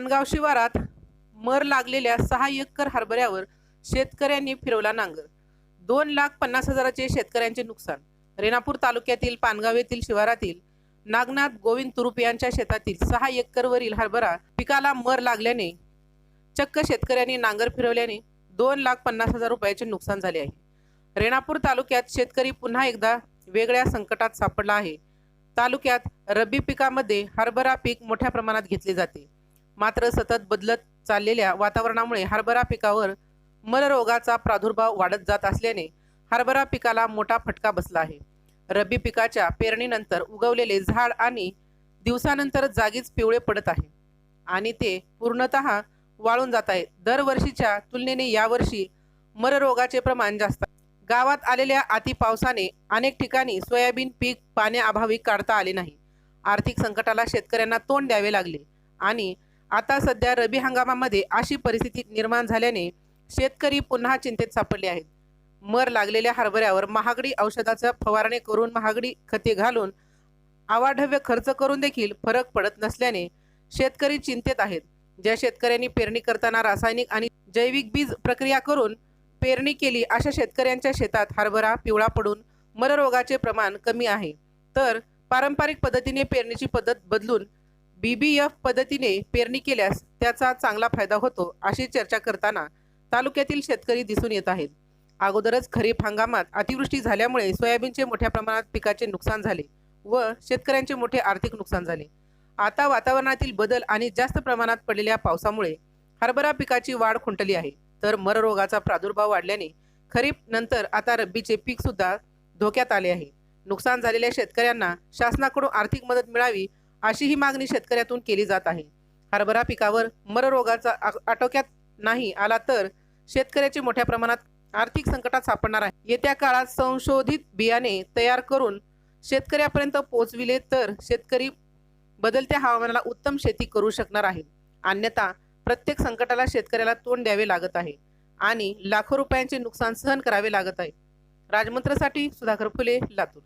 नांदगाव शिवारात मर लागलेल्या सहा एकर हरभऱ्यावर शेतकऱ्यांनी फिरवला नांगर. दोन लाख पन्नास हजाराचे शेतकऱ्यांचे नुकसान. रेणापूर तालुक्यातील पानगाव येथील शिवारातील नागनाथ गोविंद तुरुप यांच्या शेतातील सहा एकरवरील हरभरा पिकाला मर लागल्याने चक्क शेतकऱ्यांनी नांगर फिरवल्याने दोन लाख पन्नास हजार रुपयाचे नुकसान झाले आहे. रेणापूर तालुक्यात शेतकरी पुन्हा एकदा वेगळ्या संकटात सापडला आहे. तालुक्यात रब्बी पिकामध्ये हरभरा पीक मोठ्या प्रमाणात घेतले जाते. मात्र सतत बदलत चाललेल्या वातावरणामुळे हरभरा पिकावर मलरोगाचा प्रादुर्भाव वाढत जात असल्याने हरभरा पिकाला मोठा फटका बसला आहे. रब्बी पिकाच्या पेरणीनंतर उगवलेले झाड आणि दिवसानंतर जागीच पिवळे पडत आहे आणि ते पूर्णतः वाळून जात आहे दरवर्षीच्या तुलनेने यावर्षी मररोगाचे प्रमाण जास्त गावात आलेल्या अति पावसाने अनेक ठिकाणी सोयाबीन पीक पाण्याअभावी काढता आले नाही. आर्थिक संकटाला शेतकऱ्यांना तोंड द्यावे लागले आणि आता सध्या रबी हंगामामध्ये अशी परिस्थिती निर्माण झाल्याने शेतकरी पुन्हा चिंतेत सापडले आहेत. मर लागलेल्या हरभऱ्यावर महागडी औषधाचा फवारणी करून महागडी खते घालून आवाढव्य खर्च करून देखील फरक पडत नसल्याने शेतकरी चिंतेत आहेत. ज्या शेतकऱ्यांनी पेरणी करताना रासायनिक आणि जैविक बीज प्रक्रिया करून पेरणी केली अशा शेतकऱ्यांच्या शेतात हरभरा पिवळा पडून मररोगाचे प्रमाण कमी आहे. तर पारंपरिक पद्धतीने पेरणीची पद्धत बदलून बीबीएफ पद्धतीने पेरणी केल्यास त्याचा चांगला फायदा होतो अशी चर्चा करताना तालुक्यातील शेतकरी दिसून येत आहेत. अगोदरच खरीप हंगामात अतिवृष्टी झाल्यामुळे सोयाबीनचे मोठ्या प्रमाणात पिकाचे नुकसान झाले व शेतकऱ्यांचे मोठे आर्थिक नुकसान झाले. आता वातावरणातील बदल आणि जास्त प्रमाणात पडलेल्या पावसामुळे हरभरा पिकाची वाढ खुंटली आहे. तर मररोगाचा प्रादुर्भाव वाढल्याने खरीप नंतर आता रब्बीचे पीक सुद्धा धोक्यात आले आहे. नुकसान झालेल्या शेतकऱ्यांना शासनाकडून आर्थिक मदत मिळावी अशी ही मागणी शेतकऱ्यातून केली जात आहे. हरभरा पिकावर मर रोगाचा आटोक्यात नाही आला तर शेतकऱ्याचे मोठ्या प्रमाणात आर्थिक संकटात सापडणार आहे. येत्या काळात संशोधित बियाणे तयार करून शेतकऱ्यापर्यंत पोहोचविले तर शेतकरी बदलत्या हवामानाला उत्तम शेती करू शकणार आहे. अन्यथा प्रत्येक संकटाला शेतकऱ्याला तोंड द्यावे लागत आहे आणि लाखो रुपयांचे नुकसान सहन करावे लागत आहे. राजमंत्रसाठी सुधाकर फुले लातूर.